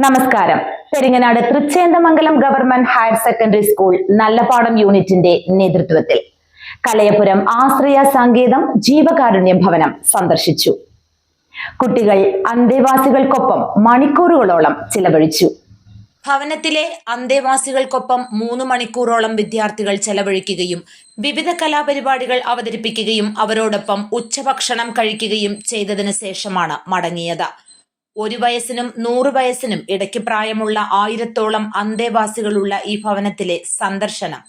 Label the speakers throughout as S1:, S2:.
S1: നമസ്കാരം. Peringanad Thrichendamangalam government higher secondary school Nallapadam യൂണിറ്റിന്റെ നേതൃത്വത്തിൽ കലയപുരം ആശ്രയ സംഗീതം ജീവകാരുണ്യ ഭവനം സന്ദർശിച്ചു. കുട്ടികൾ അന്തേവാസികൾക്കൊപ്പം മണിക്കൂറുകളോളം ചിലവഴിച്ചു.
S2: ഭവനത്തിലെ അന്തേവാസികൾക്കൊപ്പം മൂന്ന് മണിക്കൂറോളം വിദ്യാർത്ഥികൾ ചെലവഴിക്കുകയും വിവിധ കലാപരിപാടികൾ അവതരിപ്പിക്കുകയും അവരോടൊപ്പം ഉച്ചഭക്ഷണം കഴിക്കുകയും ചെയ്തതിനു ശേഷമാണ് മടങ്ങിയത്. ഒരു വയസ്സിനും നൂറ് വയസ്സിനും ഇടയ്ക്ക് പ്രായമുള്ള ആയിരത്തോളം അന്തേവാസികളുള്ള ഈ ഭവനത്തിലെ സന്ദർശനം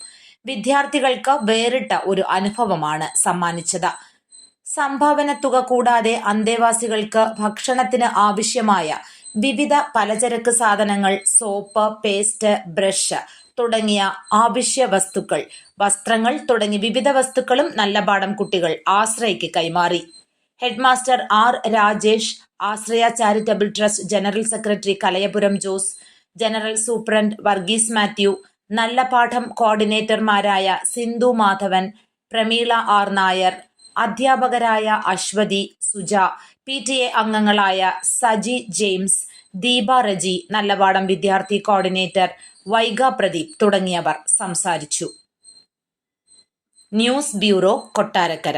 S2: വിദ്യാർത്ഥികൾക്ക് വേറിട്ട ഒരു അനുഭവമാണ് സമ്മാനിച്ചത്. സംഭാവന തുക കൂടാതെ അന്തേവാസികൾക്ക് ഭക്ഷണത്തിന് ആവശ്യമായ വിവിധ പലചരക്ക് സാധനങ്ങൾ സോപ്പ് പേസ്റ്റ് ബ്രഷ് തുടങ്ങിയ ആവശ്യ വസ്തുക്കൾ വസ്ത്രങ്ങൾ തുടങ്ങി വിവിധ വസ്തുക്കളും നല്ലപാടം കുട്ടികൾ ആശ്രയിക്ക് കൈമാറി. Headmaster R Rajesh Ashraya charitable trust general secretary Kalayapuram Jose general superintendent Varghese Mathew Nallapadam കോർഡിനേറ്റർമാരായ Sindhu Madhavan Prameela R Nair അധ്യാപകരായ Aswathi Suja P T A അംഗങ്ങളായ സജി ജെയിംസ് ദീപ റജി നല്ലപാടം വിദ്യാർത്ഥി കോർഡിനേറ്റർ വൈഗ പ്രദീപ് തുടങ്ങിയവർ സംസാരിച്ചു. News bureau Kottarakkara.